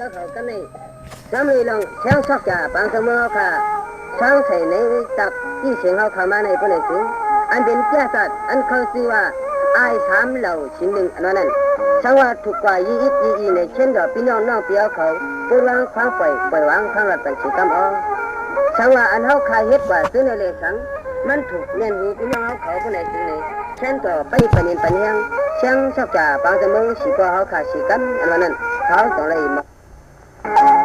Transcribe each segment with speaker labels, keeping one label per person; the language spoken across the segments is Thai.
Speaker 1: 要好干嘞。咱们让想吵架帮什么好看？常才能打以前好看嘛呢不能行。俺เป็นแก่สัตว์อันเขาซื้อว่าไอ้สามเหล่าชิ้นหนึ่งอันนั้นช่างว่าถูกกว่ายี่อิบยี่อีในเช่นกับพี่น้องน้องเปียเขาปูวางควางป่อยปล่อยวางข้างหลังต่างชีกรรมอ๋อช่าว่าอันเฮาขายเฮ็ดว่าซื้อในเลสังมันถูกเน้นหูพี่น้องเขาคนไหนจึงไหนเช่นต่อไปปนินปนยังช่าชอบจ่าบางสมองสีก็เขาขาดสีกันอันนั้นเขาต้อเลย you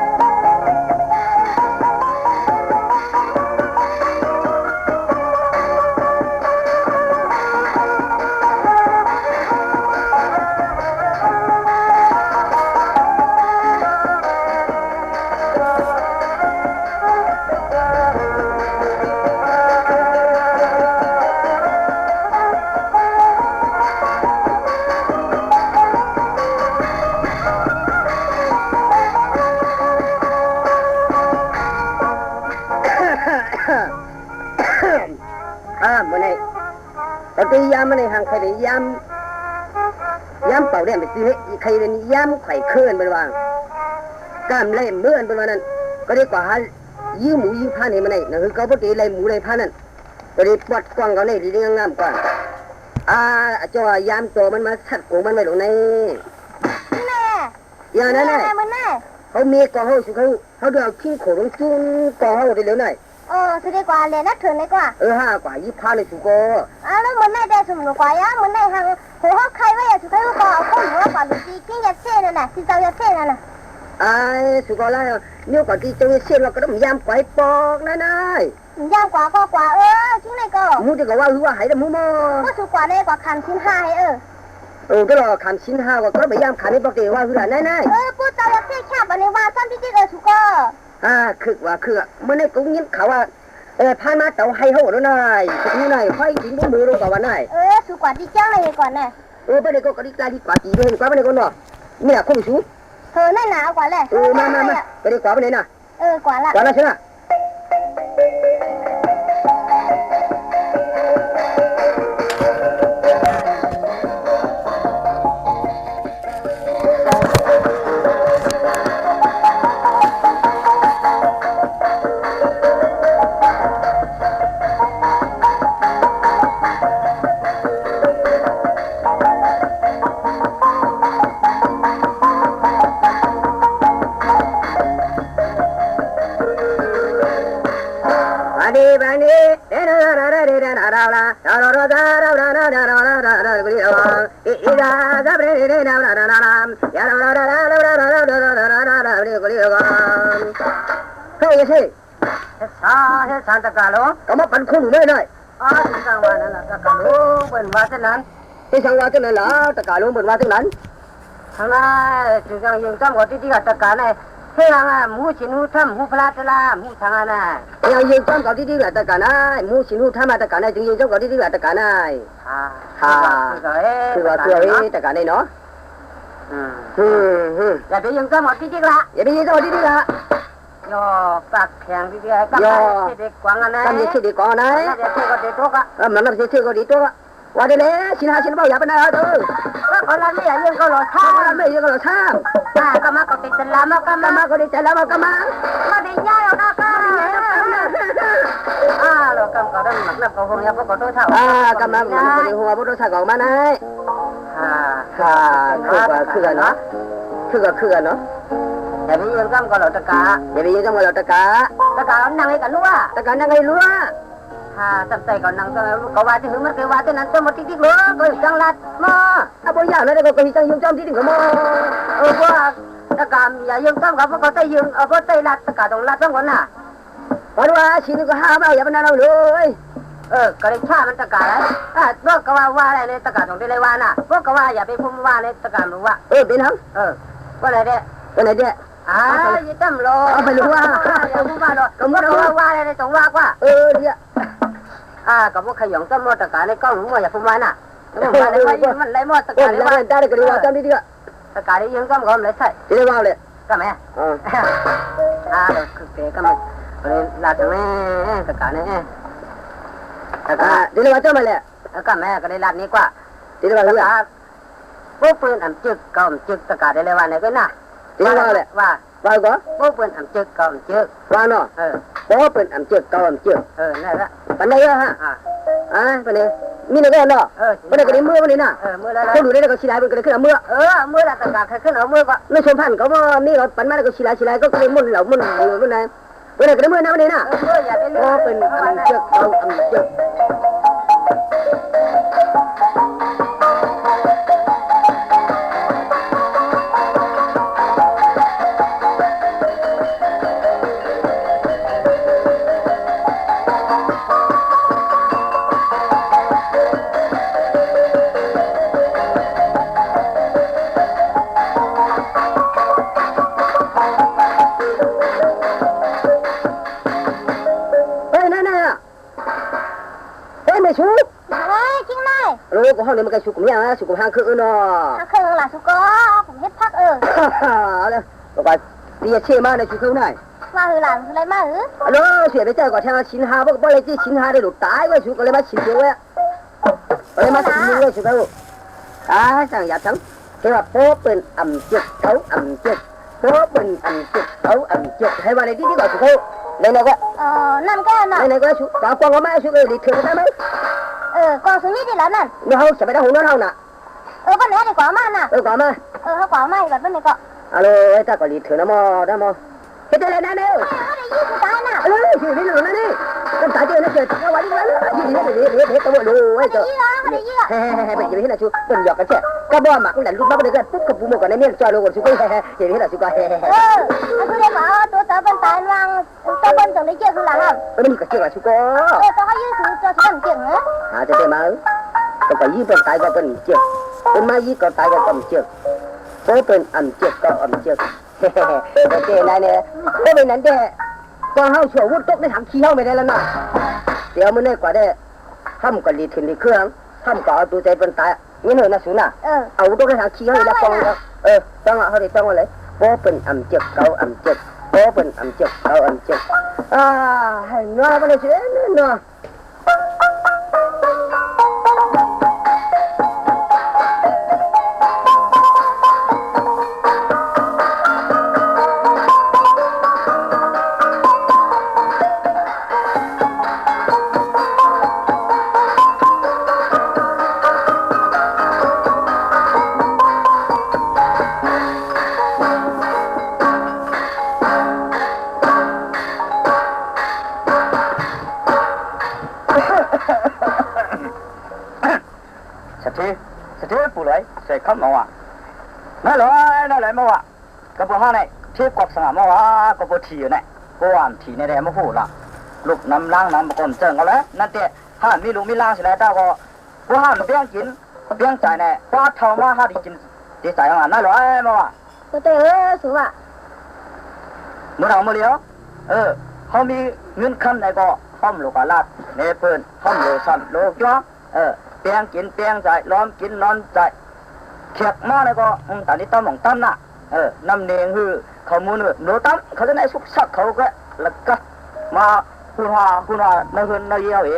Speaker 1: เป่าเรียนไปซื้อใครเป็นยามไข่เคลื่อนเป็นวางกล้ามเล่เมื่อนเป็นวันนั้น ก็ได้กว่ายื้อหมูยื้อผ้านี่มันไหนนั่นคือเขาปกติไล่หมูไล่ผ้านั่นก็ได้ปวดกว้างเขาเนี่ยดีงามกว่าอ่าจ้ายามตัวมันมาสัดกูมันไม่หลงใน
Speaker 2: แม่
Speaker 1: อย่างนั้น
Speaker 2: แม่
Speaker 1: น่ะ
Speaker 2: มันแน่
Speaker 1: เขามีกองเขาสุเขาเขาเดือดขี้โขงจุนกองเขาได้เร็วหน่อย
Speaker 2: 어, 그리고 내나 전에 가. 어 하,
Speaker 1: 과 이파를 주 고.
Speaker 2: 아, 나 뭔데 대숨 누가 야? 뭔데 한 호호 카이와야 주고 과 공부와 관리지 긴게 세는나 시작이야 세는 나.
Speaker 1: 아, 주고라 요. 누가 기종이 세로 그럼 얌과이 뻑나나 이.
Speaker 2: ยากกว่ากว่ากว่า
Speaker 1: เออจริงเลยก็มูดีกว่ารู้ว่าหายแล้มูม
Speaker 2: อก็สุกว่าเลยกว่าคันชิ้นห้าให้เออเออก็รอคำชิ้นห้าก็ไม่ยามขันนี่ปกติว่าคือหลนแน่ๆเออพูดตาอยากเสียแคบอันนี้ว่าซ้ำจริงๆเอสุกอ อ่าคือว่า
Speaker 1: คือเมื่อใน
Speaker 2: กุ้งยิ้มเขาว่าเออพานมาเต่า
Speaker 1: ไฮโฮรู้หน่อย
Speaker 2: สุดนี้หน่
Speaker 1: อยค่อยยิงบ
Speaker 2: น
Speaker 1: มือรู้ก่ว่าห
Speaker 2: น่อยเออสุกว่าที่เจ้าเลยก่อนน่ะ
Speaker 1: เออไม่ได้ก็กระดิกลาดีก
Speaker 2: ว่าจีด้วยกว่าไม่นด้ก็หน
Speaker 1: อนี่แหลคุ้มชู
Speaker 2: เธอหน้าหนาวก
Speaker 1: ว่าเลยเออมา
Speaker 2: มามาไปดีกว่าไปไหนน่ะเออกว่าละกว่าละใช่ไหม เข้ยสิเฮ็ด
Speaker 1: ซาเฮ็ดซานตกาโลก็มาปันคุ้ง
Speaker 2: เลยหน่อยอ้า
Speaker 3: ถึงจังว่านั่ล่ะตะ
Speaker 2: กาโลเปิ้นว่าเท่า
Speaker 3: นั้น
Speaker 1: ที่จังว่า
Speaker 2: เท่านั้นล่ะตะกาโลเปิ้นว่าเท่านั้นทาง
Speaker 3: นั้นถึงจังยังจำา
Speaker 2: ว่าที่ที่ตะกาเนี่ย thế là
Speaker 1: à mu chỉ nu tham mu pha la mu thằng à này. Yêu yêu trong cái đi đi là tất cả này. Mu chỉ nu tham mà tất cả này
Speaker 2: chúng yêu trong cái đi là tất cả này. À à từ vào từ ấy tất cả này nó. ừ.
Speaker 1: Ừ là bây giờ có một cái đi là giờ bây giờ có đi đi là yo bạc phèn đi đi bạc yo. cái đi quăng à này. Cái gì à cái đi quăng
Speaker 2: này. Cái gì
Speaker 3: cái đi tốt á
Speaker 1: mà nó cái gì cái đi tốt á ว่าได้
Speaker 2: แล้วชินหาชินเบาอย่าเป็นอะ
Speaker 1: ไรเด้อก็คนเรา
Speaker 2: ไม่อยากเรื่องก็หลอดข้า
Speaker 3: เราไม่
Speaker 1: เรื่องก็ห
Speaker 2: ลอ
Speaker 1: ดข้ามมาก็มาก็เป็นสลามาก็มามาก็ได้สลามาก็มาก็ได้ย่าเราก็ก็อ่าเรากำก็ดังหนักแล้
Speaker 3: วก็คงยัง
Speaker 1: ก็ตัวเท่า
Speaker 3: อ่ากำมาหนักคนหั
Speaker 1: วพุทธาสนาขมาไห
Speaker 3: นอ่าฮ่ะคือก็คือกันเนาะคือก็คือกันเนาะอ
Speaker 1: ย่าไปยืนกำก็หลอดตะกาอย่าไปยืนกำก็
Speaker 3: ห
Speaker 1: ล
Speaker 3: อด
Speaker 1: ตะกาตะกา
Speaker 3: นั่
Speaker 1: งให้
Speaker 3: กันรู้ว่าตะ
Speaker 1: กานั่งให้
Speaker 3: รู้ว่า હા સપ્તાહ કો
Speaker 1: નંગ
Speaker 3: તો કો વાત હે મર કે
Speaker 1: વાત ન તો મોટી દી
Speaker 3: ગો કો સંગ લાત મો અબો ง
Speaker 1: ก็ કો કો સંગ યુમ ચામ દી ગો મો ઓ બો આ કામ યા યુમ ચામ કા કો તઈ યુમ
Speaker 3: કો તઈ લાત કા દોંગ લાત સંગ ના
Speaker 1: વરવા
Speaker 3: છીન
Speaker 1: કો હા બા યા બના
Speaker 3: નો લોય เออกระไรชา
Speaker 1: เมันตะกา
Speaker 3: เออพวกก็ว่าว่าอะไรเลยตะ
Speaker 1: กาของไปเลยว่าน่ะพวกก็ว่าอ
Speaker 3: ย่าไปพูดว่า
Speaker 1: เลยตะกา
Speaker 3: รรู้ว่าเออเป็
Speaker 1: นครับเอ
Speaker 3: อว่าอะไรเด้ว่าอะไรเนี่ยอ่ายิ่ง
Speaker 1: ตั้มรอเอาไปรู้ว่าอย่า
Speaker 3: พุ่ว่ารอก็ไม่รู้ว่าว่าอะไรตรงว่า
Speaker 1: ว่าเออเนี่ย อา
Speaker 3: กับว่าขยองต้นมอตะการในกล้องมั่วอย่าพูดมาน่ะ
Speaker 1: มัน
Speaker 3: ไรมัน
Speaker 1: ไรม
Speaker 3: อตะกา
Speaker 1: รไร
Speaker 3: มันได้
Speaker 1: ก็
Speaker 3: ดี
Speaker 1: ว่า
Speaker 3: ต้
Speaker 1: น
Speaker 3: นี้ดีกว่า
Speaker 1: ตะกา
Speaker 3: รได้ยังก็มก้เลยใช่ที่ได้ว่าเลยก็แม่อ่าอ่าคื
Speaker 1: อเก๋ก็มันเลยลา
Speaker 3: จังแม่ตะกา
Speaker 1: รเนี่
Speaker 3: ยตะการที่ได้ว่าต้นมาเล
Speaker 1: ยก็แม่ก็ได้
Speaker 3: ลาดนี้กว่า
Speaker 1: ที่ได้
Speaker 3: ว่า
Speaker 1: เล
Speaker 3: ยปุ๊บปืนอันจึกก้มจึกตะการได้เลยว่าไหนก็น่ะ
Speaker 1: ที่ได้ว่าเลย
Speaker 3: ว่า
Speaker 1: ว่าก็
Speaker 3: ปุ๊บปืนอันจึกก้มจึก
Speaker 1: ว่าเนาะ
Speaker 3: เออ
Speaker 1: เป็นอำเจือกเก่าอำเจือก
Speaker 3: เออนั่นละ
Speaker 1: ปันได้เยอะฮะ
Speaker 3: อ่า
Speaker 1: อ่าปันนี้มีในก็เนาะ
Speaker 3: เออ
Speaker 1: ปันได้ก็ได้มือปันนี้น่ะ
Speaker 3: เออมือแล้ว
Speaker 1: คนดูได้ก็ชิลายเป็นก็ได้ขึ้นมือ
Speaker 3: เออมือละตะกาใครขึ้นเอามือก็
Speaker 1: ไม่ชมพันเขาว่ามีเราปันมาแล้วก็ชิลายชิลายก็เลยมุ่นเหล่ามุ่นเหล่ามุ่นไหนปันได้ก็ได้มือนะปันนี้น่ะ
Speaker 3: เออมืออย่าไปลื
Speaker 1: โอ้
Speaker 3: ม
Speaker 1: เป็นอำเจือกเก่าอำเจือก แต่สุกุม
Speaker 2: ยัง
Speaker 1: นะสุกุมห้างคือเนาะ
Speaker 2: ถ้างครื่องหล่ะสุกอผมเฮ็ดพักเออ
Speaker 1: เอแล้วบอกว่าเตียเชื่อมากในชุดเครื่องไหน
Speaker 2: มาหือหลังอะไรมาหือ
Speaker 1: อ๋อเสียไปเจ้าก่อนแทนชินฮาบอกว่าอะไรที่ชินฮาได้หลุดตายไว้ชุดก็เลยมาชินเดียวเว้ยเลย
Speaker 2: มาชินเดียวะ
Speaker 1: ชุดเขาอ่าสั่งหยาบสั่ง
Speaker 2: เทว่าโป๊เป็นอ่ำเจ็บเขา
Speaker 1: อ่ำเจ็บโป๊
Speaker 2: เป็นอ่ำเจ็บเขาอ่ำเจ็บให้ว่าในที่นี่ก่อนชุดเขาเล
Speaker 1: ยนก็
Speaker 2: เออนั่นก็น่ะเลยนก็ชุดตากวางก็ไม่ชุดเลยดีเถื่อนได้
Speaker 1: ไหม เออกองสุริที่หลานนั่น
Speaker 2: เนื้อเขาจะไปได้หงเนื้อเขาน่ะ
Speaker 1: เออก็เนื้อดีกว่ามาน่ะเออกว่ามาเออ
Speaker 2: เขา
Speaker 1: ก
Speaker 2: ว่ามาอีกแบบนึงก็อ๋
Speaker 1: อาเลยตากอลีถือน้ำมอได้มอ Betul dah ni. Alah, sini ni lu ni. Kan tak ada nak cek. Awak ni lalu. Sini ni ni ni ni
Speaker 2: tahu lu. Ai tu. Hehehe, pergi ni nak cu. Pun jok kan cek. Kau bawa mak nak lupa pada kan. Puk bumo kan ni cua lu kan suka. Sini ni nak suka. Oh, aku dah bawa tu tapan tan wang. Tapan tu ni cek hilang ah. Ini
Speaker 1: kau cek suka. Eh, kau ayu tu cek
Speaker 2: kan cek ha. Ha, cek mau. Kau pergi pun tai kau pun cek. Pun mai kau tai kau pun cek. Kau pun am
Speaker 1: cek kau am cek. โอเคนายเนี่ยก็เป็นนั้นแด้ก็เฮาเฉียววุดตกในถังขี้เฮาไม่ได้แล้วนะเดี๋ยวมันได้กว่าได้ห้ามก็รีดถึงในเครื่องห้ามก็เอาตัวใจเป็นตายงี้หน่อยนะสูน่ะ
Speaker 2: เอา
Speaker 1: วุดตกในถังขี้เฮาแล้วฟองเออต้องเอาเฮาได้ต้องอะไรโป้เป็นอ่ำเจ็บเกาอ่ำเจ็บโป้เป็นอ่ำเจ็บเกาอ่ำเจ็บอ่าให้น้อยไปเลยเช่น
Speaker 4: น้อ สติผู้เลยใส่ข้ามมาว่ะนั่นเหรอนั่นแหละมาว่ะกระปุกห้าเนี่ยที่กวักสนามมาว่ะกระปุกทีเนี่ยก็อ่านทีในแดงมาพูดละลูกน้ำล้างน้ำประกอบเจิงกันแล้วนั่นเตะห้ามีลูกมีล้างสิแล้วเจ้าก็กูห้ามเบี้ยงกินเบี้ยงใจเนี่ยว่าเท่ามาห้าดีกินดีใจอะนั่นเหรอมาว่ะ
Speaker 2: ตัวเต๋อสูอะ
Speaker 4: มือเรามือเลี้ยวเออเขามีเงินคันไหนก็ห้อมลูกกาลาดเนเปิลห้อมโลซันโลจ้อเออ เปียงกินเปียงใจร้อนกินร้อนใจเขียกมาเลยก็ตอนนี้ตั้มของตั้มน่ะเออน้ำเนียงคือเขามูนโนตั้มเขาจะไหนสุกสักเขาก็แล้วก็มาคุณว่าคุณว่าในคืนในเยี่ยวเอ๋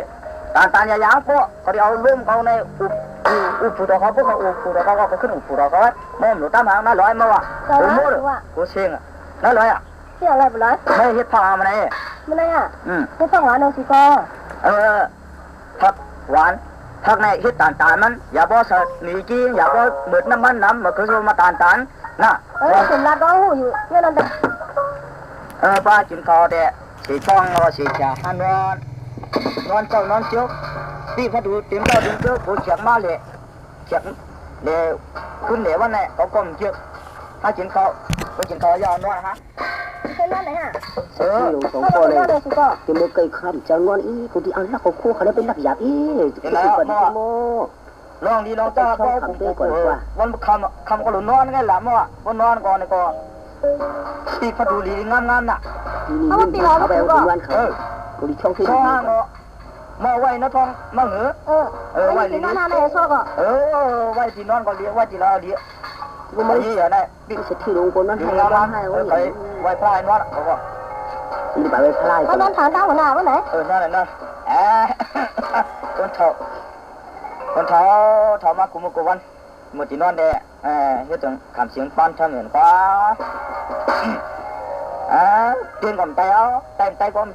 Speaker 4: ตานตานยายางพวกเขาเอาลุ่มเขาในอุบอุบผู้ตัวเขาพวกเขาอุบผู้ตัวเขาก็ขึ้นอุบผู้ตัวเขามอมโนตั้มหางน่าร้อยมาว่ะโอ้โหกูเชียงอะน่าร้อยอะ
Speaker 2: เสี่ยอะไรบุร้อย
Speaker 4: ไม่เฮ็ดผ้ามาไหน
Speaker 2: มันอะไรอะ
Speaker 4: อืม
Speaker 2: ไม่ต้องหวานเอาสิก็
Speaker 4: เออผักหวาน ผักในเฮ็ดตานตานมันอย่าบ่สหนีกี้อย่าบ่เบิดน้ำมันน้ำมันคือมาตานตานนะ
Speaker 2: เออผมรัดร้องหูอยู่เนี่ยนั่นแต่
Speaker 4: เออป้ากินข้าวแต่สีช่องรอสีจ่าหันนอนนอนเจ้านอนเจ้าตีพอดูเต็มเจ้าเต็มเจ้ากูเฉียกมาเลยเฉียกเลยขึ้นเหลววันไหนเขาก้มเชือกถ้ากินข้าว ไปกินข้าวยาวนอนฮะ
Speaker 2: เป็นนั่นไหนอะ
Speaker 4: เออ
Speaker 1: ที่ลงสอง
Speaker 2: เขา
Speaker 1: พ่อ
Speaker 2: เป็น
Speaker 1: เลย
Speaker 2: นั่นเลยสิก็
Speaker 1: ที่มือเคยข้ามจังงอนอีคนที่อันลักเขาคู่เขาได้เป็นลักหยาบอีจะเป็นคนที่โม
Speaker 4: ลองดีลองจ้าก็กูกูกูวันคำคำก็หลุนนอนไงหล่ะมั่ววันนอนก่อนนี่ก็ตีพอดูดีงามงามน่ะ
Speaker 1: ที่นี่เขาไปเอาวันเขา
Speaker 4: เออ
Speaker 1: กูดิช่องที่
Speaker 4: ช่องห้างเนาะมาไว้นะทองมาเหงือ
Speaker 2: เออเออไว้ที่นั่นนั่นเลยซอกอะ
Speaker 4: เออไว้ที่นอนก็เลี้ยไว้ที่เราเลี้ย
Speaker 1: กู
Speaker 4: ไอ้
Speaker 1: ไม่
Speaker 4: ยี่อะไร
Speaker 1: ดิเสร็จที่ลงคนนั้น
Speaker 4: ดี
Speaker 1: ให้
Speaker 4: งาม
Speaker 1: ร้อง
Speaker 4: งาม
Speaker 1: ให้
Speaker 4: เอ
Speaker 1: ว่า
Speaker 4: อไปไว้พลายนอนบอกว่า
Speaker 1: นี่ไปไปพลาย
Speaker 2: เพราะนั้นฐานดาวหัวหน้าวันไหน
Speaker 4: เออนั่นแหละนั่นแอะคนเฒ่าคนเฒ่าเฒ่ามากุมกุวัน một chỉ non đè à hết từng cảm xiếng ban cho miền quá à tiên còn tay áo tay tay con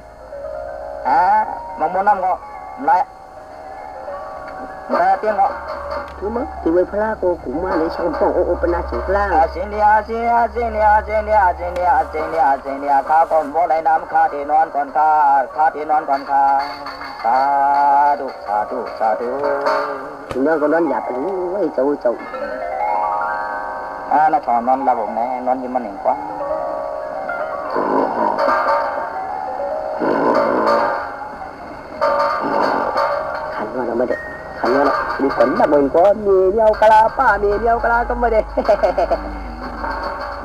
Speaker 4: à mong muốn năm ngọ lại lại tiên ngọ
Speaker 1: คือมั้งที่เวพลาโกกุมาเลยช่างป้องโอโอปนาสิพล
Speaker 4: အဲတင်တော့ kuma tiwe flago kuma ne shan fon o opena chin plan အစင်လျာအစင်အစင်လျာအစင်လျာအစ
Speaker 1: င်လျာအစင်လျာအစင်လျာခါကွန်ဘောလိုက်နာမခါတီနွ
Speaker 4: န်ကွန်ခါခါတီနွန်ကွန်ခါသာ
Speaker 1: ဓုသာဓုသာဓု na ko nan ya tu wai chau chau အာနာထောင်းနွန်လာဘုံနဲနွန်ဒီမနင်ကွာ ดียวกะลาก็ไม่ได้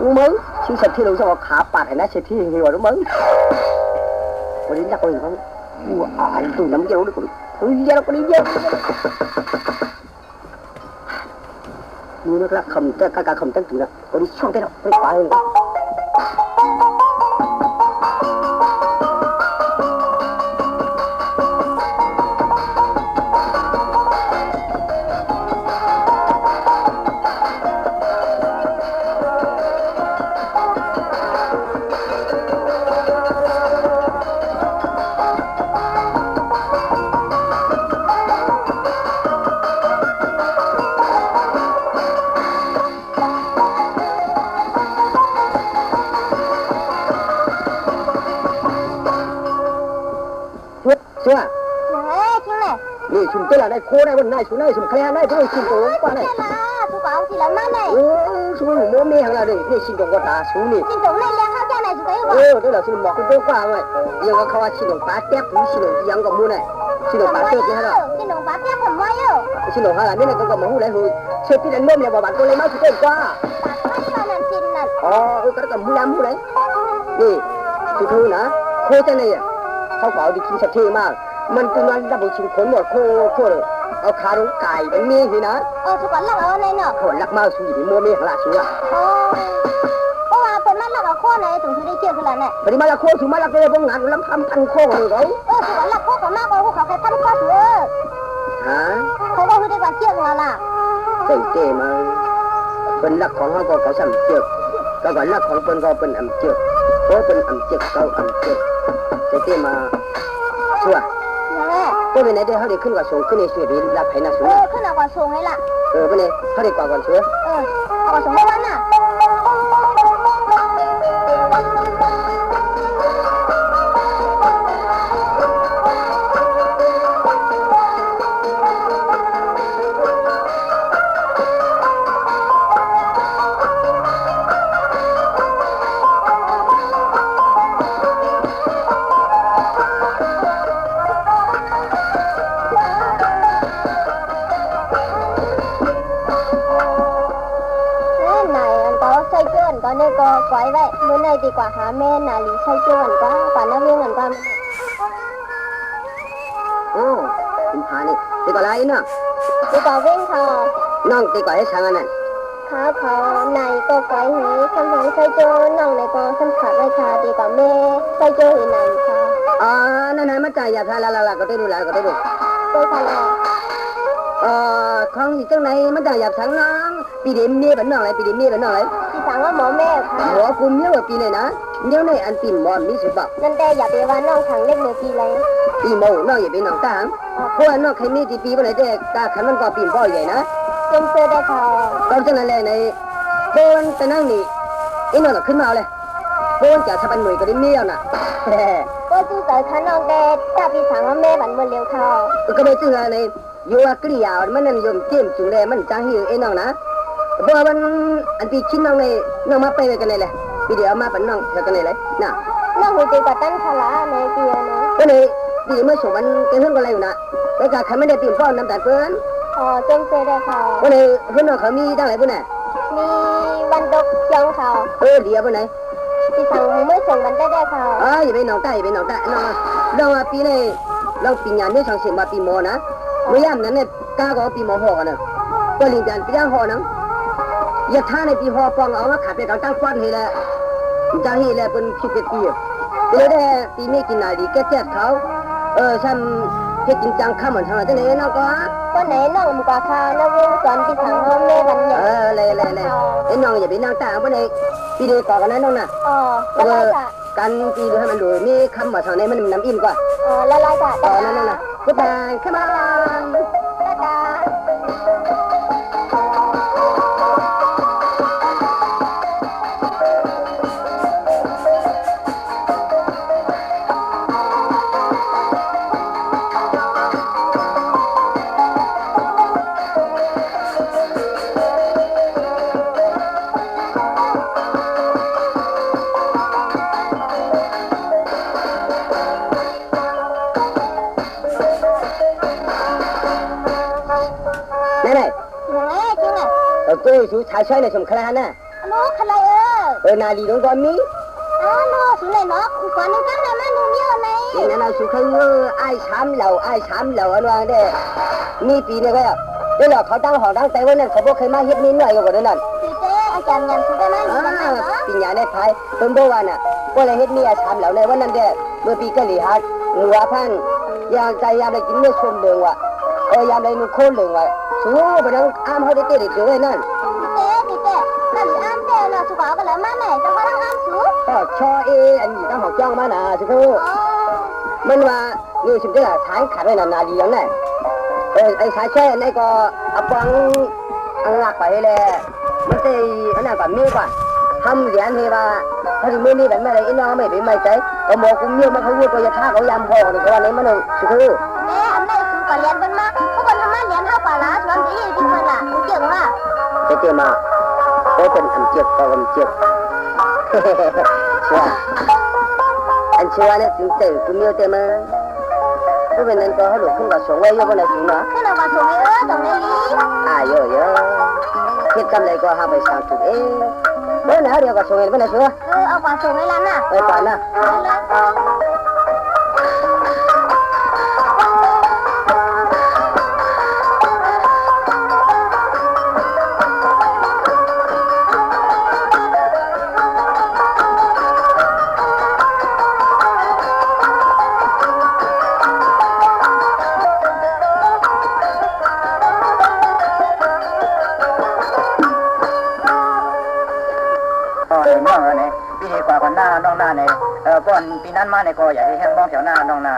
Speaker 1: รู้มั้งชื่อเศรษฐีเราจะบอกขาปัดให้นะเศรษฐีหิวรู้มั้งวันนี้นักคนเขาว้าไอ้ตู้น้ำเยี่ยวด้วยคนเฮ้ยเยี่ยวคนนี้เยี่ยวนี่นักละคำแต่กากาคำตั้งตัวนะคนนี้ช่องได้หรอกไม่ไปเลย ของเราดินี่ชิงตงก็ตาชุมนี่
Speaker 2: xin tổng này lên khao cha này chú thấy
Speaker 1: เอ
Speaker 2: không
Speaker 1: อได้แล้วชุมบอกกูกว่าไว้ยังก็เขาว่าชิงตงป้าแต๊บหรือชิงตงยังก็มู้น่ะชิงตงป้าเต๊บนี่ฮะ
Speaker 2: xin tổng bá tiếp thầm mai yêu
Speaker 1: ชิงตงฮะล่ะนี่น่ะก็ก็มาฮู้เลยฮู้เชื่อพี่ดันนม เนี่ยบ่บัดก็เลยมาสุดกว่า
Speaker 2: bá quá là làm xin nè
Speaker 1: อ๋อเออก็ก็มู้ยามู้เลยนี่คือเธอนะโคจังเลยอะเขาก็เอาดิคิสักทีมากมันตัวนั้นดับชิงขนหมดโคโคเลยเอาขาลงไก่เป็นมีสินะ
Speaker 2: ờ chú còn lắc ở đây nè
Speaker 1: เขาลักมาสุยดิมัวเมียของละสุอะ
Speaker 2: ờ ô mà phần mắt lắc ở kho này tổng chú đi chưa คือ là nè
Speaker 1: ปฏิมาละโคสุมาละก็เลยบ่งานลำทำพันโคเลยเขา
Speaker 2: ờ chú còn lắc kho của má con của cái thân kho chú ơ
Speaker 1: ฮะ
Speaker 2: không có đi qua chưa là là
Speaker 1: เจ๋งเจ๋มาเป็นลักของเขาก็เขาสั่งเจือกก็ก่อนลักของเปิ้นก็เป็นอำเจือกโอ้เป็นอำเจือกเขาอำเจือกเจ๋งมาชัว
Speaker 2: ว่า
Speaker 1: เป็นไหนเด้อเขาได้ขึ้นกว่าสูงขึ้นในชีวิตรับไผ่นาสูง
Speaker 2: เออขึ้นกว่าสูงให้ล่ะ
Speaker 1: เออเป็นไหนเขาได้กว่ากว่า
Speaker 2: สูงเออเอากว่าสูงเพราะว่า แม่นาลีใส่เกินก็กว่าน้าเวียงอันก็
Speaker 1: โอ้เป็นผานี่ตีกว่าไรเนาะ
Speaker 2: ดีกว่าเว้งเขา
Speaker 1: น้องตีกว่าให้ช่างอันนั้น
Speaker 2: ขาเขาในก็ไว้หีคำของใส่เกินน้องในก็สำคัญไว้ค่ะดีกว่าแม่ใส่เกินในค่ะ
Speaker 1: อ่านั่นๆมาจ่ายยาพาละละก็ได้ดูละก็ได้ดู
Speaker 2: โดยค่ะแล้ว
Speaker 1: เอ่อของอีกจังไหนมันจ่ายยาทั้งน้องปีเดียมเนี่ยเป็นน้องอะไรปีเดียมเนี่ยเป็นน้องอะไร
Speaker 2: ที่สั่งว่าหมอแม่ค่ะ
Speaker 1: หัวกุมเยอะกว่าปีเลยนะ เดี๋ยวนี้อันปีหมอนมีสุดบอก
Speaker 2: นั่นแต่อย่าไปว่าน้องขังเล็กเมื่อกี้เลย
Speaker 1: ปีโมน้องอย่าไปน้องตางเพราะว่าน้องใครมีที่ปีวันไหนแต่กาขันมันก็ปีบ่อยใหญ่นะ
Speaker 2: เต็มเสื้อได้ค่ะ
Speaker 1: ก็จังนั้นแหละในโคนแต่นั่งนี่ไอ้น้องก็ขึ้นมาเลยโคนจะสะบันหน่วยก็ได้เมียวน่ะ
Speaker 2: ก็จู่เจอค่ะน้องแต่ถ้าพี่สั่งว่าแม่บันเมื่อเร็วค่ะ
Speaker 1: ก็ไม่จึงอะไรอยู่ว่ากริยามันนั่นยมเจียมจุงแลมันจังหิวไอ้น้องนะเพราะว่ามันอันที่ชิ้นน้องเลยน้องมาไปกันเลยแหละ ปีเดียวมาปันน้องกันเลยเลยน่ะ
Speaker 2: น้องหูดีกว่าตั้นค่ะละในเปียนะ
Speaker 1: ก็เลยปีเมื่อสองวันเกิดขึ้นก็เลยอยู่นะแล้วก็ขันไม่ได้ปีนป้อนน้ำตาลเพื่อน
Speaker 2: อ๋อเต็มเสื้อได้ค่ะ
Speaker 1: ก็เลยเพื่อนน้องเขามีตั้งหลายปุ่นน่ะ
Speaker 2: มีวันดกยองค่ะ
Speaker 1: เออเดียวปุ่นไหน
Speaker 2: ที่สั่งเมื่อส่งวันได้ได้ค่ะ
Speaker 1: อ่าอย่าไปน้องใต้อย่าไปน้องใต้น้องเราปีนี้เราปีงานนี่สองสิบมาปีโมนะเมื่อยามนั้นเนี่ยก้าก็ปีโมห่อนะก็ลิงจันปีย่างห่อนังอย่าท่าในปีห่อปองเอามาขาดไปเขาตั้งควันให้แล้ว จ้างให้แล้วเป็นคิดเป็นปีเดี๋ยวได้ปีนี้กินนาดีแก่แจ๊เขาเออฉันเฮ็ดจริงจังข้ามเหมือนทางจะไหนน้องก็
Speaker 2: ก็ con này nó một quả kha nó vô còn đi thẳng hôm nay bằng
Speaker 1: เอ
Speaker 2: nhẹ
Speaker 1: อเลยเลยเลยไอ้น้องอย่าไปนั่งตาบ่ได้ปีเดียวต่อกันนะน้องน่ะ
Speaker 2: ờ
Speaker 1: เอ
Speaker 2: la
Speaker 1: อ
Speaker 2: lai cả
Speaker 1: กันปีเดียวให้มันดูมีคำว่าทางนี้มันน้ำอิ่มกว่า
Speaker 2: ờ la lai cả
Speaker 1: ต่อนั่นน่ะกูตายขึ้นมา ช่วยในสมคลาน่ะ
Speaker 2: nó khá lai ơ
Speaker 1: เออนาลีดงก่อนมี
Speaker 2: à nó xuống này nó còn những cái này mà nó nhiều này
Speaker 1: นี่นั่นเอาชูเขเออไอ้ช้ำเหล่าไอ้ช้ำเหล่าอันว่าเด้มีปีเนี่ยก็เดี๋ยวเขาตั้งหอตั้งแต่วันนั้นเขาบอกเคยมาเฮ็ดนิดหน่อยก็ได้นั่น
Speaker 2: thì thế anh chàng nhầm xuống cái này
Speaker 1: อ่า
Speaker 2: như thế này đó
Speaker 1: ปีญาในไทยเพิ่นบอกว่าน่ะก็เลยเฮ็ดมีอาชามเหล่าในวันนั้นเด้เมื่อปีกะหลีฮัดหัวพันยามใจยามได้กินเนื้อชมเหลืองว่ะเออยามได้นุ่งโคเหลืองว่ะสู้บ่ต้องอ้ามเฮาได้เตะได้เจอไว้นั่น
Speaker 2: thế là chú bảo cái là má này cho có đang ăn xuống
Speaker 1: ก็ชอเออันนี้ต้องหอกจ้องมาน่ะสิคือ
Speaker 2: ờ
Speaker 1: มันว่านี่สิจะสายขาดไว้นานนาดีแล้วน่ะเออไอ้สายแช่นี่ก็เอาปังอังลักไปเลยมันจะอันนั้นก็มีกว่าทำเหรียญเฮว่าถ้าถึงมือนี้แบบไม่ได้อีน้องไม่เป็นไม่ใจก็หมอกูมีมาเขาพูดก็จะท่าเขายำพอนี่ก็ว่านี้มันสิคือ
Speaker 2: thế anh này xuống quả liền bên má có còn thằng má liền hao quả lá xuống cái gì đi phân à cũng chịu mà
Speaker 1: ไปเจอมาโอ้เป็นอันเจ็บก็อันเจ็บเชื่ออันเชื่อเนี่ยถึงเจอกูมีเต็มมาก็เป็นนั้นก็เขาหลุดขึ้นกับสงไว้ยกคนละถึงเนาะ
Speaker 2: thế là quả xuống này ơ tổng này lý
Speaker 1: อ่าเยอะเยอะคิดกำไรก็หาไปสร้างถูกเองเมื่อไหร่เดียวก็ส่งเงินไปนะชัว
Speaker 2: ừ ở quả xuống này làm à
Speaker 1: ไปก่อนนะ
Speaker 2: lên lên
Speaker 4: อ๋ เออก่อนปีนั้นมาเนี่ยก็อยากให้แห้งบ้องแถวหน้าน้องหน้า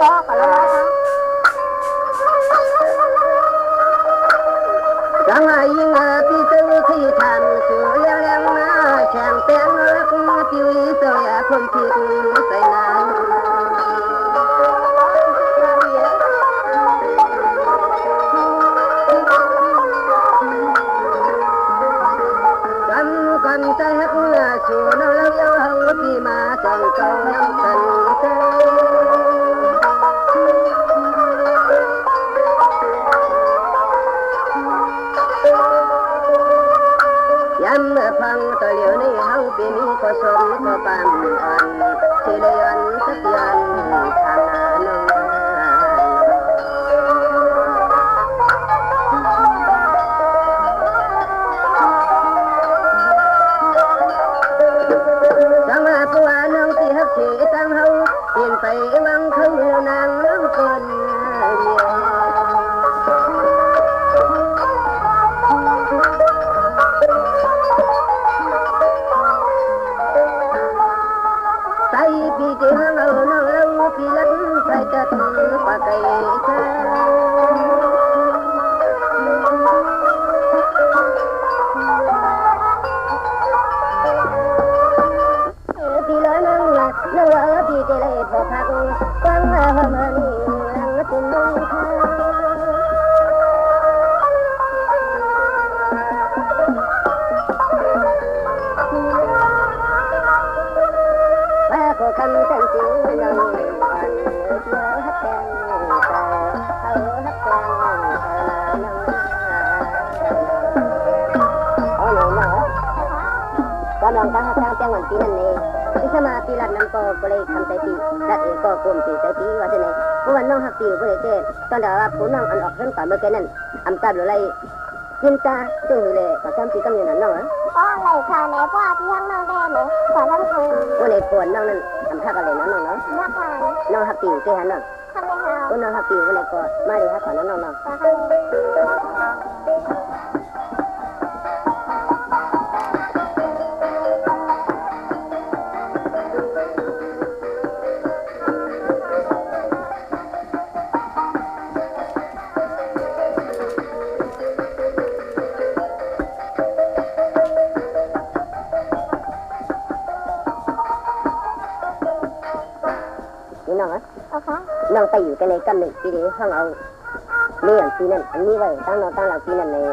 Speaker 2: có quả lá hả
Speaker 1: จังหวะยิง ก็น้องตั้งห้างจังหวัดปีนั่นเองที่สมาปีลัดนั้นก็ก็เลยคำใจปีและเองก็กลมปีใจปีว่าจะไหนเพราะวันน้องหักปีก็เลยเจตอนเดี๋ยวว่าผู้น้องอันออกเรื่องก่อนเมื่อกี้นั่นอำตาหรือไรกินตาจึงเลยก็จำปีกำเนิดนั้นน้องอะ
Speaker 2: có này thà này qua thì hăng nông đen nữa quả lâm thằng
Speaker 1: วันนี้ปวดน้องนั่นอำทักอะไรน้องน้องเนาะ
Speaker 2: mắt hàng
Speaker 1: น้องหักปีเจ้าหันน้อง
Speaker 2: hàng
Speaker 5: ทำไงฮะ
Speaker 1: Ủa nó hả kìa cái này coi Mai đi hả còn nó non non
Speaker 5: ปลาทำไง
Speaker 1: Chị ก็
Speaker 5: เล
Speaker 1: ยกำหนึ่งปีเดียวข้างเอาเรื่องปีนั้นอันนี้ไว้ตั้งน
Speaker 5: อ
Speaker 1: นตั้งหลังปีนั้นเลย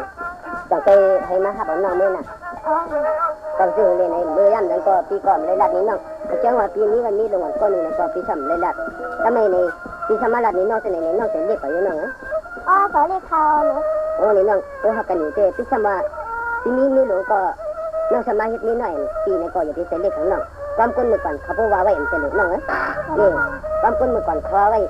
Speaker 1: จากไปให้มาครับเอน้องเมื่อน่ะก็ซื้อเลยในเมื่
Speaker 5: อยันแล้วก็ปีก่อนเล
Speaker 1: ยรัดนี้น้องเจ้าว่าปีนี้กันนี้ลงวันก็หนึ่งในก็ปีสามเลยรัดทำไมในปีสามรัดนี้น้องจะไหนในน้องจะเรียกไปยังน้องอ๋อ๋อขอเรียกเขาเนาะโอ้ยนน้องโอ้หักกันอยู่เจ้ปีสามว่าปีนี้นี่หลวงก็น้องสมาเฮ็นี้หน่อยปีในก็อย่าไปเสียเรียกของน้องความก้นมือก่อนเขาพูดว่าไว้เอ็สลุกน้องอะ
Speaker 5: นี่ความก้นมือก่อน
Speaker 1: เขาไว้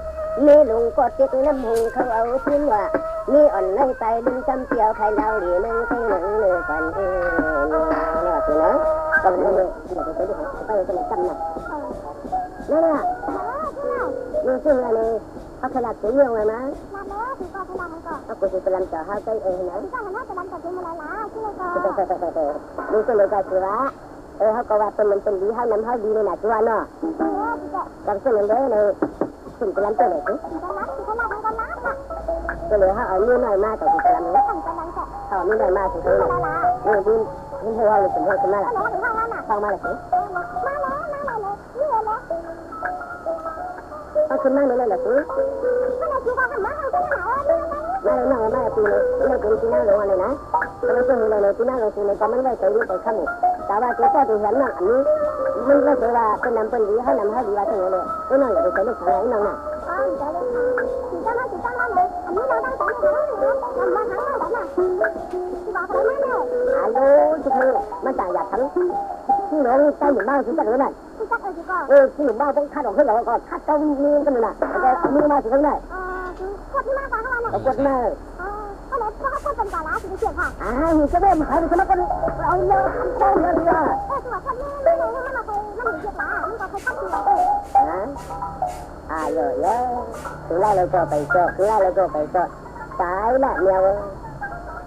Speaker 1: จะเป็นลำจ่อห้าใจเองนะ
Speaker 5: ถือก่อนมันน่าจะลำเป็นอะไรล่ะชื่ออะไรก่อน
Speaker 1: แต่แต่แต่แต่แต่ดูตัวเลยก็คือว่าเออเขาก็ว่าเนมันเป็นดีให้น้ำให้ดีเลยนะตันะ
Speaker 5: เออถือก่อน
Speaker 1: กับซึ่งมันเลยเลยถึงเป็นลำตัวเลยสิ
Speaker 5: ถือก่อนรับถือก่อนรับมันก็รับอะ
Speaker 1: ก็เลยเขาเอาเนื้อหน่อยมากต่อที่ลำนี้
Speaker 5: ทำก่อนนั้นแหละ
Speaker 1: เขาเนื้อหน่อยมากถึงเท่าไหร่
Speaker 5: อะไรล่ะ
Speaker 1: เออดินดินเท่าไหร่งเท่าขึ้นมา
Speaker 5: ก็
Speaker 1: ละ
Speaker 5: แล้วถึงห้องนั้นอะ
Speaker 1: ฟังมาเลยสิ
Speaker 5: มาแล้วมาแล้วนี่เลยนะ
Speaker 1: เขาขึ้นมาเลยละสิ
Speaker 5: ก็เลยถือก่อนหันมาเอาที่ไหนเนี่ไง
Speaker 1: มาเลยนั่งมาปีเลยเลย เป็นที่นั่งลงอะไรนะแล้วก็เลยเลยที่นั่งลงที่ในก็มันไว้ใจรู้ใจข้ามแต่ว่าตัวก็ดูเห็นนั่งอันนี้ มันก็คือว่าเป็นน้ำเป็นดีให้น้ำให้ดีว่าถึงเลยก็นั่งอย่าไปใส่ลูกชายนั่งน่ะ
Speaker 5: อ๋อเดี๋ยวเลยถือก่อนมาถือก่อนมาเลยอันนี้เราตั้งใจเลยนะทำมาทั้งวันแบบน่ะถือบอกอะไรมาเนี่ย
Speaker 1: ฮัลโหลทุกคนมันต่างอยากทำที่หลงใจอยู่มบ้านถึงจังเลยน่ะ
Speaker 5: ถือก่อนเออถือก่อน
Speaker 1: เออที่อยู่บ้านต้องคัดออกขึ้นแล้วก็คัดเจ้ามือกันน่ะแต่มือมาถึงข้างใน
Speaker 5: เออถือคนที่มาก่อนเขาเนี่ย
Speaker 1: เอากดมา
Speaker 5: อก็เลยก็เขาพูดเป็นก่อนละถือเสียงค่ะ
Speaker 1: อ่าจะได้มาหายไปสมัครกันเอาเยอะทำได้เลยอะ
Speaker 5: เออถือว่าคนนี้ไม่รู้ว่ามันเคยมันหนีเสียงละมันก็เคยตั้งตัวเออ
Speaker 1: ฮะอ่าเยอะเยอะถึงได้เลยก็ไปก็ถึงได้เลยก็ไปก็ตายละเมียว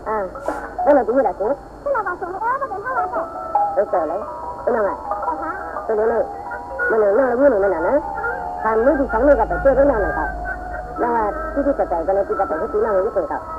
Speaker 1: อ่าแล้วเราจะยืดอะไร
Speaker 5: ที่เราบอกสูงเออมันเป็นเท่าไรแต่
Speaker 1: เออเจอเลยเป็นยังไง
Speaker 5: นะคะ
Speaker 1: ตัวนี้เลยมันเลยนั่งยืนนั่นน่ะนะทำมือที่สองมือกับไปเชื่อได้นั่งเลยครับแล้วที่ที่กระจายกันเลยที่กระจายที่นั่งอยู่ตรงครับก็แล้วเสนอเลยที่เดี๋ยวถามเอาข้อการอันนี้ที่นี่ที่หลัดนี้เลยที่เดี๋ยวนั่งขึ้นเมื่อสองกันเดี๋ยวผมนั่งเลยนะทันทีที่โผล่ตรงนั้นนะน้องนะ
Speaker 5: ใช่ค่ะ
Speaker 1: ก็เลยมาหามือตีนะเออไปอันนี้เดียวทางยาเนี่ยเลยอันนี้เรื่อ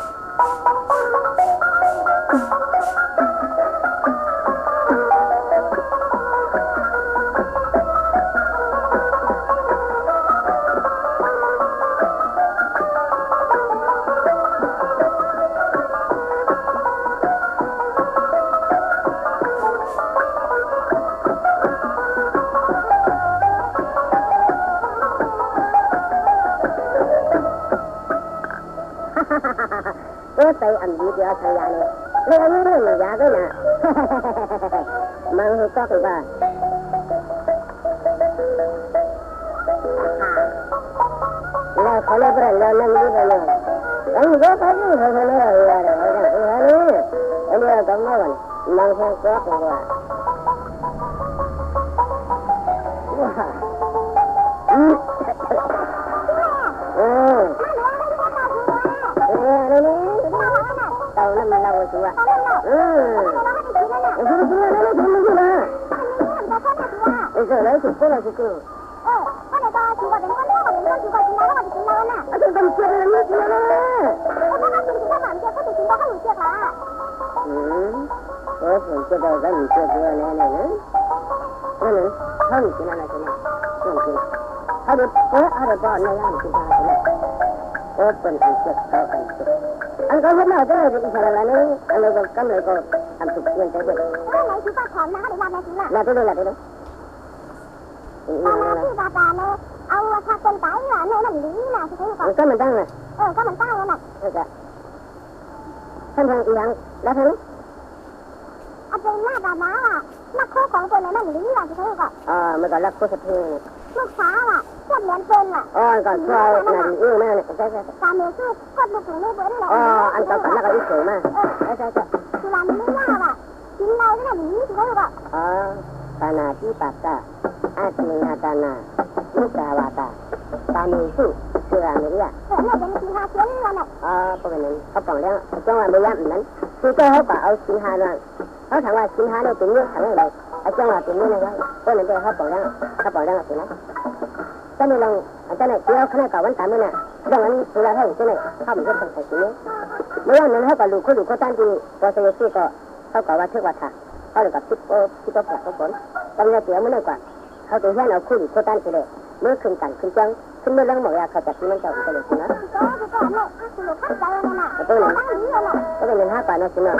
Speaker 1: นนี้ก็ไปดูเขาเลยว่าเดี๋ยวเขาจะเอาอันนี้อันนี้ก็มาวันมังให้ก็คือว่า ต่านั่นมันเราสิวะเอันนั่นคือมันคือนะเออเลยสุดก็เลยสุดก็
Speaker 5: เออก็เลยก็ถือว่าเป็นคนเดียวเป็นคนถือว่าจริงแล้วนี่
Speaker 1: อะจะเป็นเชื่อเลยนี่เชื่อเลย
Speaker 5: แล้วถ้าจริงจริงก็หมันเจ้าก็จริงก็เขาหนีเจ้าละ
Speaker 1: อืมโอ้ผมจะได้กันเชื่อเชื่อแน่ๆนะนั่นนั่นเขาหนีกินอะไรกันนะนั่นกินเขาดูเอออะไรบ้านในร้านกินอะไรกันโอ้เป็นอันเจ็บเขาอันเจ็บอันก็เห็นแล้วนอะไรนี่อันนี้ก็กำเลยก็ทำสุกเงินใจเด็ด
Speaker 5: เออไหนถือว่าถอนนะหรือว่าไหนถือละ
Speaker 1: แล้วตัวนี้แล้วตัวนี้
Speaker 5: ต
Speaker 1: อ
Speaker 5: อน
Speaker 1: ย่าง
Speaker 5: แร
Speaker 1: นึ
Speaker 5: ก
Speaker 1: ง
Speaker 5: ที่บาบาเนี่ยเอาถ้าเป็นไตอะเนี่ยมันหนีน่ะใช่ไหมก่อน
Speaker 1: มันก็มันตั้งเลย
Speaker 5: เออก็มันตั้งแล้วน่ะ
Speaker 1: เออจ้ะท่านทางอีหยังแล้วท่าน
Speaker 5: อาเป็นหน้าบาบ้าอะนักโคของตัวเนี่ยมันหนีน่ะใช่ไหมก่อ
Speaker 1: อ่ามันก็รักโคตรเท่
Speaker 5: ลูกสาวอะ พื่อนเหมือนเป็นอะ
Speaker 1: อ๋อก่อนช่วยนั่นเอื้อมากเนี่ยใช่ใช่
Speaker 5: ตามเมคือคนบุกถึงไม่เบิ้ลเลย
Speaker 1: อ๋ออันก่อนก่อนแล้วก็อีกสวยมากใช่ใช่ใช่
Speaker 5: คือวันนี้ไม่ยากอะกินเราที่ไหนนี้ถือว่าแบบ
Speaker 1: อ๋อปานาที่ปากกาอาชินาตานาลูกาวาตาปานีสุเสือเมริยา
Speaker 5: เออเนี่ยเป็นสีหาเสียงแล้วเนี่ย
Speaker 1: อ๋อพวกนั้นเขาบอกแล้วจังหวะไม่ยับนั้นคือก็เขาก็เอาสินหานั่นเขาถามว่าสินหาเนี่ยเป็นเรื่องทางอะไรไอ้จังหวะเป็นเรื่องอะไรก็เลยเขาบอกแล้วเขาบอกแล้วเป็นนะ แต่ในลองแต่ในเกี่ยวขนาดกับวันตามนั่นน่ะดังนั้นเวลาเขาจะไหนเขาไม่ใช่คนใส่สีนี้เมื่อนั้นเขาก็ลูกเขาลูกเขาตั้งที่พอเสียชีก็เขาก็ว่าเทวดาเขาเลยกับทิพย์โอ้ทิพย์แปลกเขาฝนตอนนี้เสียเมื่อนั้นกว่าเขาตัวเฮียนเอาคู่ลูกเขาตั้งที่เลยเมื่อคืนกันคืนจังคืนเมื่อเรื่องหมดยาเขาจับที่มันเจ้าก็เลยสินะ
Speaker 5: ก็คือก่อนเนี่ยคือลูกข้าใจแล้วนะ
Speaker 1: ตัวนั้น
Speaker 5: ตั้งนี้เลยนะ
Speaker 1: ก็เป็นเงินห้าบาทนะสินะ